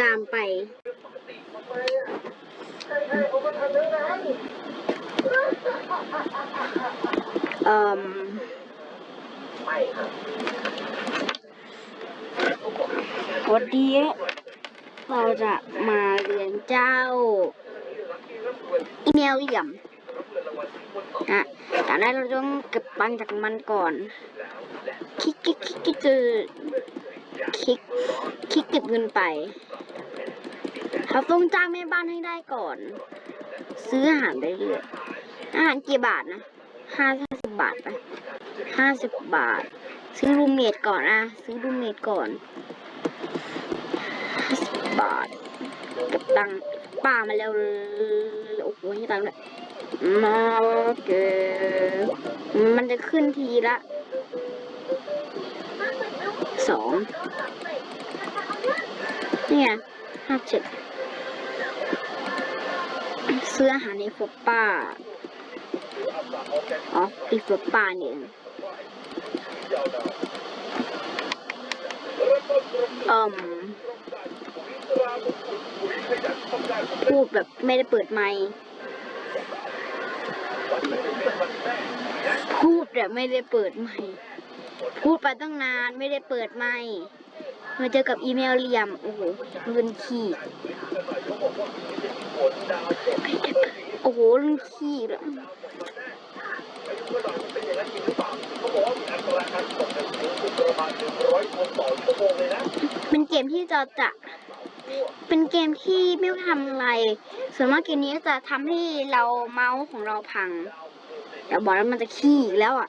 ตามไป เอ่มวันนี้เราจะมาเรียนเจ้าอีเมลเหลี่ยมนะแต่แรกเราต้องเก็บตังจากมันก่อนคิกคิกคิกคิกคือ คลิก คลิกเก็บเงินไปเราต้องจ้างแม่บ้านให้ได้ก่อน ซื้ออาหารไปเรื่อยอาหารกี่บาทนะห้าสิบบาทไปห้าสิบบาท ซื้อรูมเมทก่อนอะซื้อรูมเมทก่อนห้าสิบบาทเก็บตังค์ป้ามาแล้วโอ้โหให้ตังค์เลยมาเกมันจะขึ้นทีละ สองนี่ไงห้าเจ็ดซื้ออาหารในฟป้าอ๋อตีฟป้าเนี่ยเออืมพูดแบบไม่ได้เปิดไมค์พูดแบบไม่ได้เปิดไมค์ พูดไปตั้งนานไม่ได้เปิดไมค์มาเจอกับอีเมลเหลี่ยม โอ้โหเงินขี้โอ้โหเงินขี้แล้วเป็นเกมที่จะจะเป็นเกมที่ไม่ทำอะไร ส่วนมากเกมนี้จะทำให้เราเมาส์ของเราพังแต่บอกแล้วมันจะขี้อีกแล้วอะ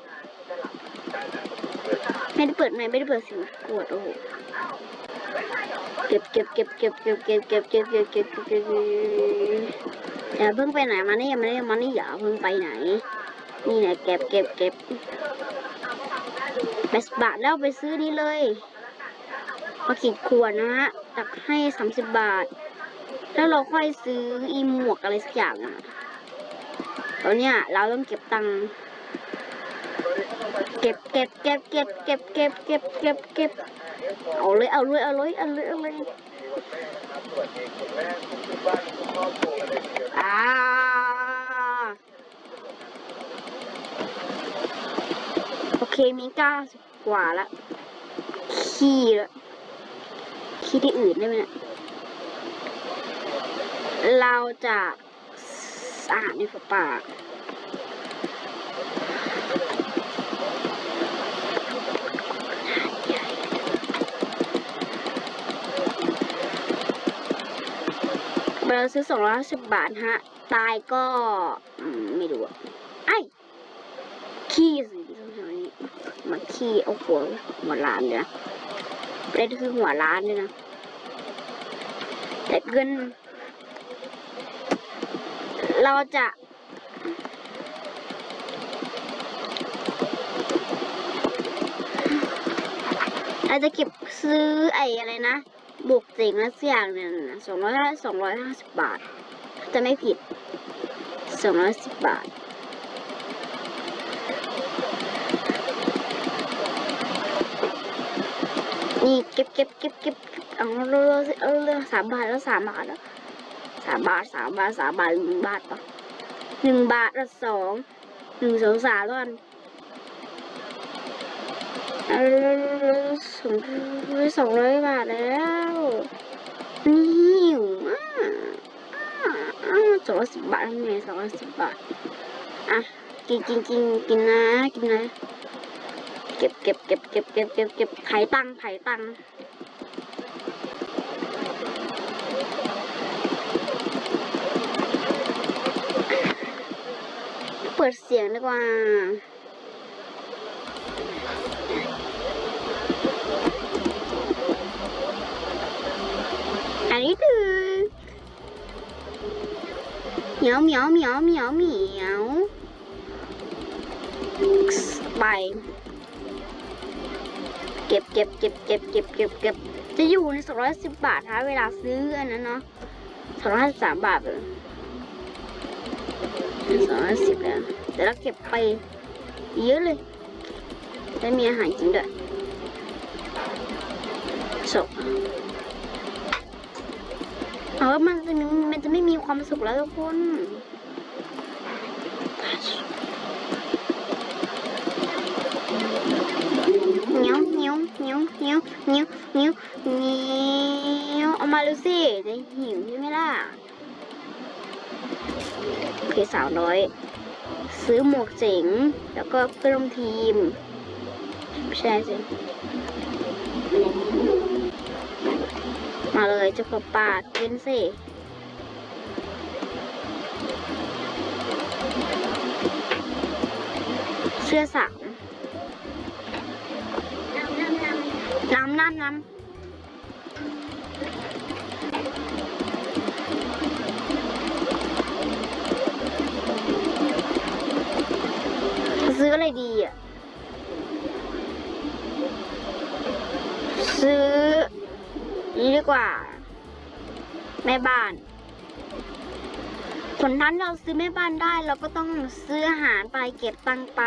ไม่ได้เปิดไม่ไม่ได้เปิดสียงกวดโอ้โหเก็บเก็บเก็บเก็บเก็บเก็บเก็บเก็บเก็บเก็บเก็บเก็บอย่าเพิ่งไปไหนมานี่มานี่มานี่อย่าเพิ่งไปไหน นี่นะเก็บเก็บเก็บแปดบาทแล้วไปซื้อนี่เลยมาขีดขวดนะฮะตักให้สามสิบบาท แล้วเราค่อยซื้ออีหมวกอะไรสักอย่างอะตอนเนี้ยเราต้องเก็บตังค์ เก็บเก็บเก็บเก็บเก็บเก็บเก็บเก็บเก็บเอาเลยเอาเลยเอาเลยเอาเลยเอาเลยอ่าโอเคมีเก้าสิบกว่าละขี้ละขี้ที่อื่นได้ไหมเนี่ยเราจะอาหารในฝป่า เราซื้อสองร้อยสิบบาทฮะ ตายก็ไม่รู้อะไอ้ขี้สิมาขี้เอาหัวหัวล้านเลยนะประเด็นคือหัวล้านเลยนะ แต่เงิน เราจะเราจะเก็บซื้อไอ้อะไรนะ บวกเจ๋งและเสียอย่างเนี่ยสองร้อยสองร้อยห้าสิบบาท จะไม่ผิดสองร้อยสิบบาทนี่เก็บเก็บเก็บเก็บเอาเรื่อยเอาเรื่อยสามบาทแล้วสามบาทแล้วสามบาทสามบาทสามบาทหนึ่งบาทปะหนึ่งบาทละสองหนึ่งสองสามแล้วกัน สองร้อยสองร้อยบาทแล้วนี่อะอะสองร้อยสิบบาททำไงสองร้อยสิบบาท อะ กินกินกินกินนะกินนะเก็บเก็บเก็บเก็บเก็บเก็บเก็บไขตังไขตังเปิดเสียงดีกว่า อันนี้คืเหมียวเหมียวเหมียวเหมียวเหมียวไปเก็บเก็บเก็บเก็บเก็บเก็บเก็บจะอยู่ในสองร้อยสิบบาทถ้าเวลาซื้ออันนั้นเนาะสองร้อยสามบาทเลยสองร้อยสิบแล้วแต่เราเก็บไปเยอะเลยได้มีอาหารกินด้วยจบ เออมันจะมันจะไม่มีความสุขแล้วทุกคนเนียวเนียวเนียวเนียวเนียวเนียวเนียวเอามาดูสิจะหิวใช่ไหมล่ะโอเคสาวน้อย ซื้อหมวกเจ๋ง แล้วก็เพื่อนร่วมทีม ใช่สิ มาเลยจ้าของป่ากินสิเสื้อสามน้ำน้ำน้ำซื้ออะไรดีอะซื้อ นี้ดีกว่า แม่บ้าน ผลนั้นเราซื้อแม่บ้านได้เราก็ต้องซื้ออาหารไปเก็บตังไป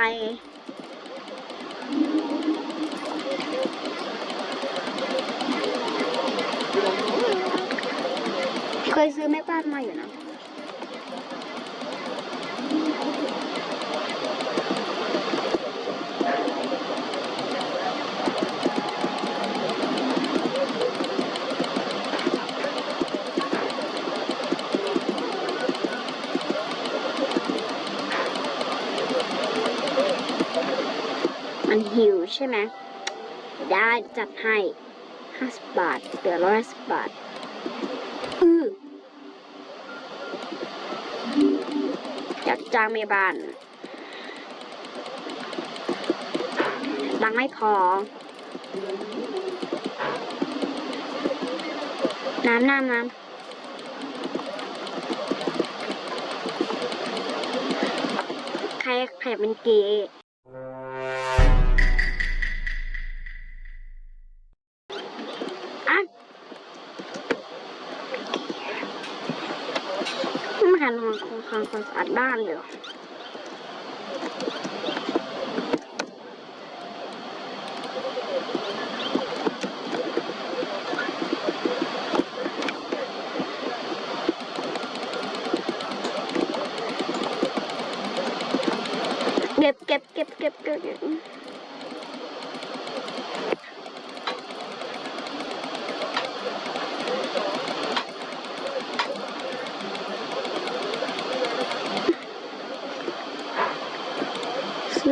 เคยซื้อแม่บ้านมาอยู่นะ มันหิวใช่ไหมได้จัดให้ห้าสิบบาทเหลือร้อยสิบบาทอืออยากจ้างแม่บ้านตังไม่พอ น้ำน้ำน้ำใครใครเป็นเกย์ำความสะอาดบ้านเลยเหรอเก็บเก็บเก็บเก็บเก็บ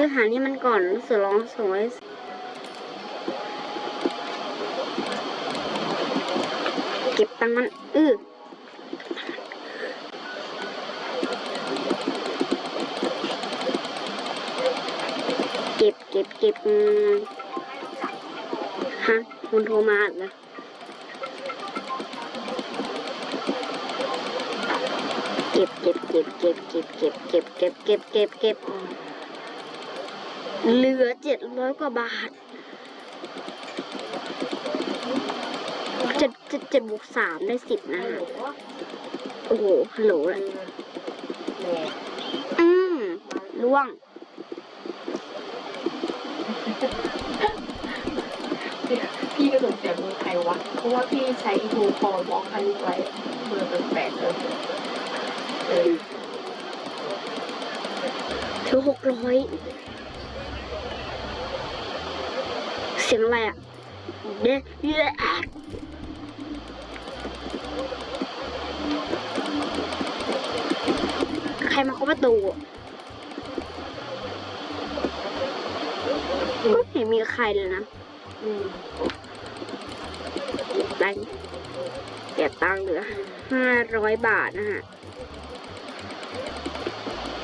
เก็บซื้ออาหานี่มันก่อนรู้สึกร้องสวยเก็บตังค์มัน อื้อเก็บเก็บเก็บฮะคุณโทรมาเหรอเก็บเก็บเก็บเก็บเก็บเก็บเก็บเก็บเก็บเก็บ เก็บเหลือเจ็ดร้อยกว่าบาทเจ็ดเจ็ดเจ็ดบวกสามได้สิบนะฮะโอ้โหฮัลโหลเลยอืมล่วงพี่ก็สงสัยมือใครวะ เพราะว่าพี่ใช้ทูคอมองคันไว้เบอร์แปลกๆเลยเออถือหกร้อยเสียงอะไรอะเด้เด้อะใครมาเคาะประตูอะไม่เห็นมีใครเลยนะอืมตังค์เก็บตังค์เหลือห้าร้อยบาทนะฮะ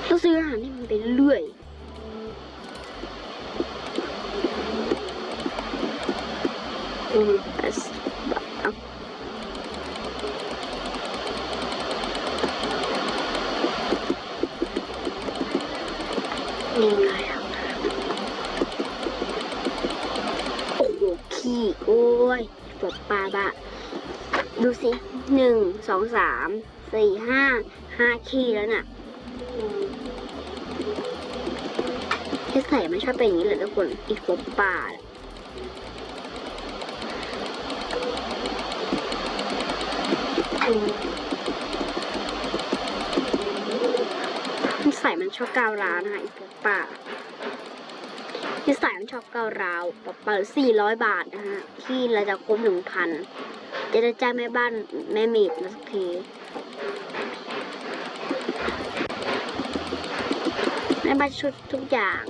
ต้องซื้ออาหารให้มันไปเรื่อย un pasta. Nhìn này ขี่ khỉ ôi, bột ba bạ. ดูสิหนึ่ง สองสาม สี่ ห้า ห้าขี้แล้วน่ะที่ใส่ไม่ชอบเป็นอย่างนี้เลยทุกคน อีกกป่า ใส่มันชอบก้าวร้าวนะคะอีกปวดปลาที่ใส่มันชอบก้าวร้าวปวดปลาสี่ร้อยบาทนะฮะที่เราจะครบหนึ่งพันจะได้จ้างแม่บ้านแม่เมดมาสักทีแม่บ้านชุดทุกอย่าง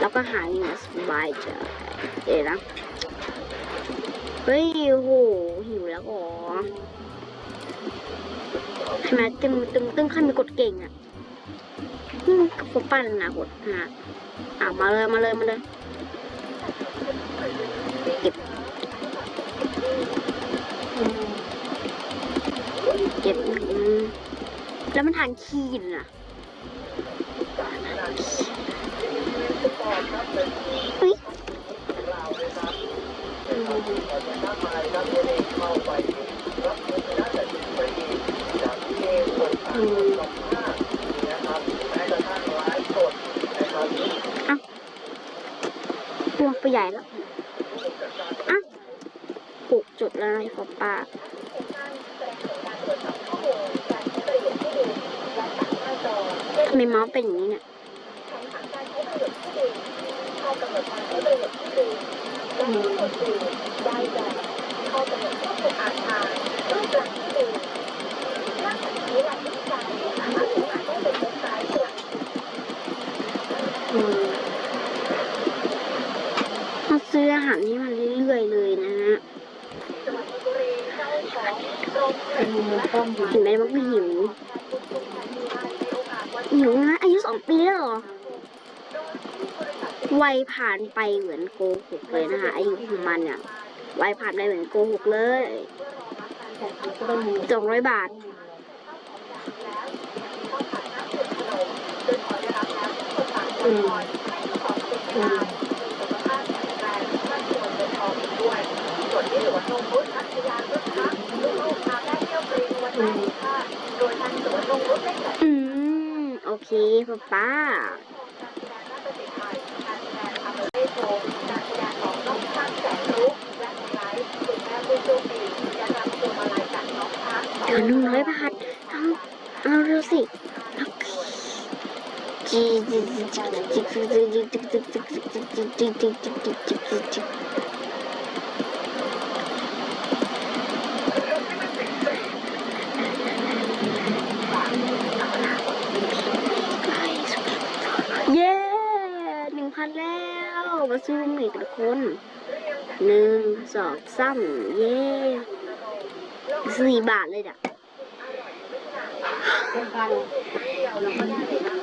แล้วก็หาเงินสบายใจเดี๋ยวนะเฮ้ยโห แล้วอ๋อทำไมตึงตึงตึงขั้นมีกดเก่งอะอืมกับปั้นนะกดฮะอะมาเลยมาเลยมาเลยเก็บเก็บแล้วมันทานขี้น่ะ พวงไปใหญ่แล้วอะปลูกจุดแล้วนะขอป้าทำไมเมาส์เป็นอย่างนี้เนี่ย ผู้มีส่วนอื่นได้แก่ข้อกำหนดควบคุอาคาร ผ่านไปเหมือนโกหกเลยนะคะอายุของมันเนี่ยวัยผ่านไปเหมือนโกหกเลยสองร้อยบาทอืมอืมอืม โอเคป้าป้า เดี๋ยวหนึ่งร้อยบาทเอาเอาเร็วสิเอาจีจีจีจีจีจีจีจีจีจีจีจีจีจี มาซื้อหนึ่งทุกคนหนึ่งสองสามเย้สี่บาทเลยอะ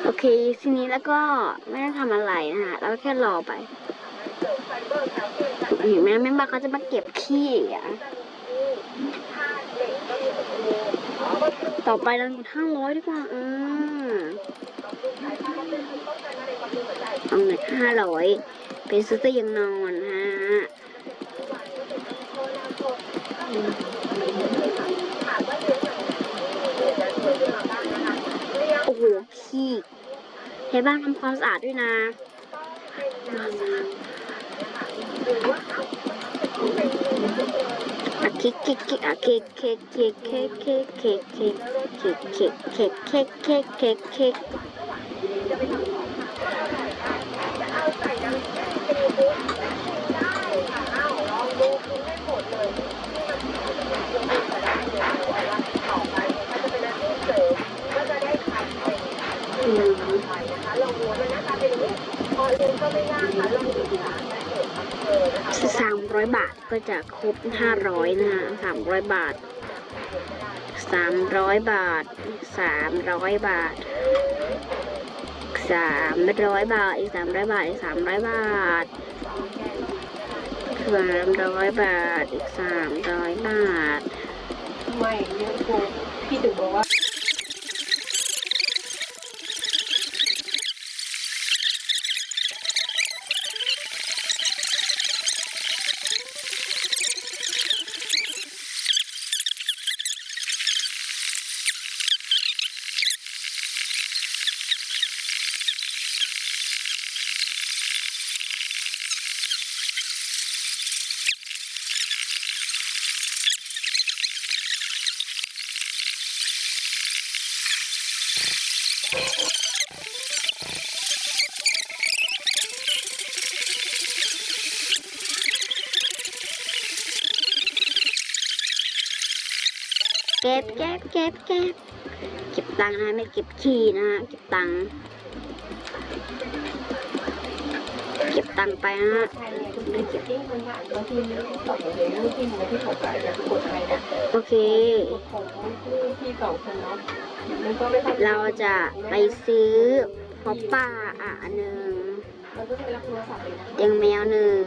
โอเค ทีนี้แล้วก็ไม่ได้ทำอะไรนะฮะเราแค่รอไปเห็นไหมแม่บ้าเขาจะมาเก็บขี้อะต่อไปเราห้าร้อยดีกว่าเออเอาเงินห้าร้อย ไปซื้อเตียงนอนฮะโอ้โหขี้ให้บ้านทำความสะอาดด้วยนะอะเค้กเค้กเค้กอะเค้กเค้กเค้กเค้กเค้กเค้กเค้กเค้กเค้กเค้กเค้กเค้กเค้กเค้ก สามร้อยบาทก็จะครบห้าร้อยนะฮะสามร้อยบาทสามร้อยบาทสามร้อยบาทสามร้อยบาทอีกสามร้อยบาทอีกสามร้อยบาท สามร้อยบาท อีกสามร้อยบาท ไม่เยอะกว่าพี่ถึงบอกว่า เก็บเก็บเก็บเก็บเก็บตังค์นะไม่เก็บขี้นะฮะเก็บตังค์เก็บตังค์ไปนะฮะโอเค เราจะไปซื้อพอปป้าอะหนึ่งเลยนะยังแมวหนึ่ง